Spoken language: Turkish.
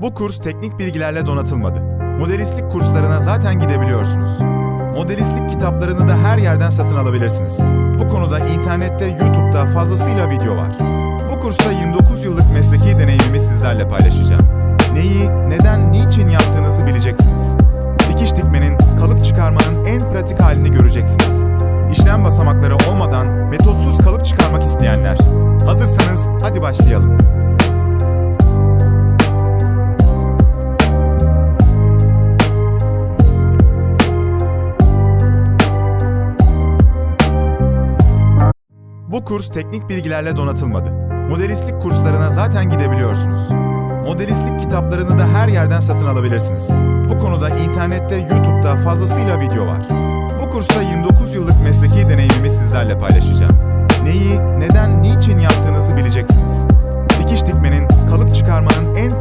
Bu kurs teknik bilgilerle donatılmadı. Modelistlik kurslarına zaten gidebiliyorsunuz. Modelistlik kitaplarını da her yerden satın alabilirsiniz. Bu konuda internette, YouTube'da fazlasıyla video var. Bu kursta 29 yıllık mesleki deneyimimi sizlerle paylaşacağım. Neyi, neden, niçin yaptığınızı bileceksiniz. Dikiş dikmenin, kalıp çıkarmanın en pratik halini göreceksiniz. İşlem basamakları olmadan metotsuz kalıp çıkarmak isteyenler. Hazırsanız hadi başlayalım. Bu kurs teknik bilgilerle donatılmadı. Modelistlik kurslarına zaten gidebiliyorsunuz. Modelistlik kitaplarını da her yerden satın alabilirsiniz. Bu konuda internette, YouTube'da fazlasıyla video var. Bu kursta 29 yıllık mesleki deneyimimi sizlerle paylaşacağım. Neyi, neden, niçin yaptığınızı bileceksiniz. Dikiş dikmenin, kalıp çıkarmanın en pratik